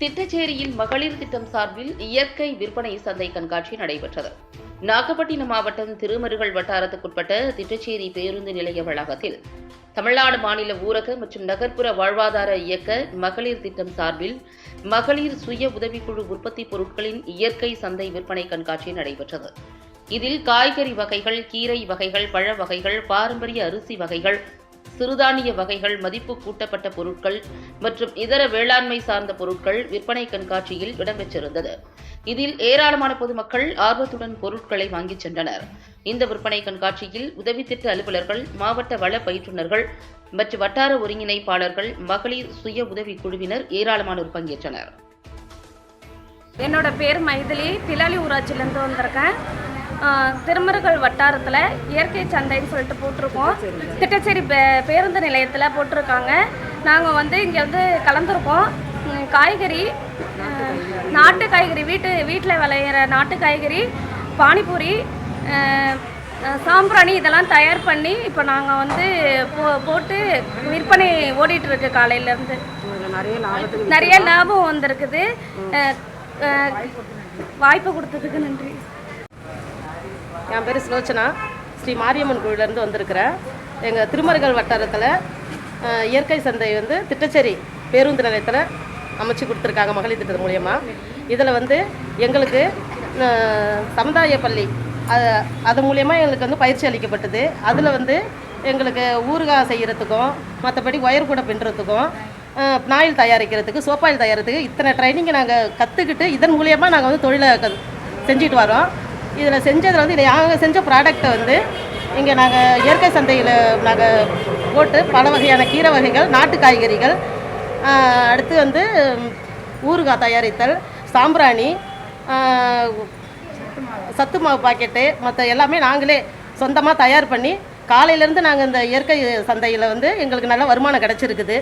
திட்டச்சேரியில் மகளிர் திட்டம் சார்பில் இயற்கை விற்பனை சந்தை கண்காட்சி நடைபெற்றது. நாகப்பட்டினம் மாவட்டம் திருமருகல் வட்டாரத்துக்குட்பட்ட திட்டச்சேரி பேருந்து நிலைய வளாகத்தில் தமிழ்நாடு மாநில ஊரக மற்றும் நகர்ப்புற வாழ்வாதார இயக்க மகளிர் திட்டம் சார்பில் மகளிர் சுய உதவிக்குழு உற்பத்தி பொருட்களின் இயற்கை சந்தை விற்பனை கண்காட்சி நடைபெற்றது. இதில் காய்கறி வகைகள் கீரை வகைகள் பழ வகைகள் பாரம்பரிய அரிசி வகைகள் சிறுதானிய வகைகள் மதிப்பு கூட்டப்பட்ட பொருட்கள் மற்றும் இதர வேளாண்மை சார்ந்த பொருட்கள் விற்பனை கண்காட்சியில் இடம்பெற்றிருந்தது. இதில் ஏராளமான பொதுமக்கள் ஆர்வத்துடன் பொருட்களை வாங்கிச் சென்றனர். இந்த விற்பனை கண்காட்சியில் உதவி திட்ட அலுவலர்கள் மாவட்ட வள பயிற்றுநர்கள் மற்றும் வட்டார ஒருங்கிணைப்பாளர்கள் மகளிர் சுய உதவி குழுவினர் ஏராளமானோர் பங்கேற்றனர். என்னோட பேர் மைதிலி. பிலாலி ஊராட்சியிலேருந்து வந்திருக்கேன். திருமருகல் வட்டாரத்தில் இயற்கை சந்தைன்னு சொல்லிட்டு போட்டிருக்கோம். திட்டச்சேரி பே பேருந்து நிலையத்தில் போட்டிருக்காங்க. நாங்கள் வந்து இங்கே வந்து கலந்துருக்கோம் காய்கறி நாட்டு காய்கறி வீட்டு வீட்டில் விளையிற நாட்டு காய்கறி பானிபூரி சாம்பிராணி இதெல்லாம் தயார் பண்ணி இப்போ நாங்கள் வந்து போ போட்டு விற்பனை ஓடிட்டுருக்கு காலையிலேருந்து. நிறைய லாபம் வந்திருக்குது. வாய்ப்பு கொடுத்ததுக்கு நன்றி. என் பேர் சுலோச்சனா. ஸ்ரீ மாரியம்மன் கோயிலேருந்து வந்திருக்கிறேன். எங்கள் திருமருகல் வட்டாரத்தில் இயற்கை சந்தை வந்து திட்டச்சேரி பேருந்து நிலையத்தில் அமைச்சு கொடுத்துருக்காங்க மகளிர் திட்டத்து மூலயமா. இதில் வந்து எங்களுக்கு சமுதாய பள்ளி அது அது மூலயமா எங்களுக்கு வந்து பயிற்சி அளிக்கப்பட்டது. அதில் வந்து எங்களுக்கு ஊறுகாய் செய்கிறதுக்கும் மற்றபடி ஒயர் கூட பின்னுறதுக்கும் நாயில் தயாரிக்கிறதுக்கு சோப்பாயில் தயாரிக்கிறதுக்கு இத்தனை ட்ரைனிங்கை நாங்கள் கற்றுக்கிட்டு இதன் மூலியமாக நாங்கள் வந்து தொழிலை க செஞ்சுட்டு வரோம். இதில் செஞ்சதில் வந்து நாங்கள் செஞ்ச ப்ராடக்ட்டை வந்து இங்கே நாங்கள் இயற்கை சந்தையில் நாங்கள் போட்டு பல வகையான கீரை வகைகள் நாட்டு காய்கறிகள் அடுத்து வந்து ஊறுகாய் தயாரித்தல் சாம்பிராணி சத்து மாவு பாக்கெட்டு மற்ற எல்லாமே நாங்களே சொந்தமாக தயார் பண்ணி காலையிலேருந்து நாங்கள் இந்த இயற்கை சந்தையில் வந்து எங்களுக்கு நல்ல வருமானம் கிடச்சிருக்குது.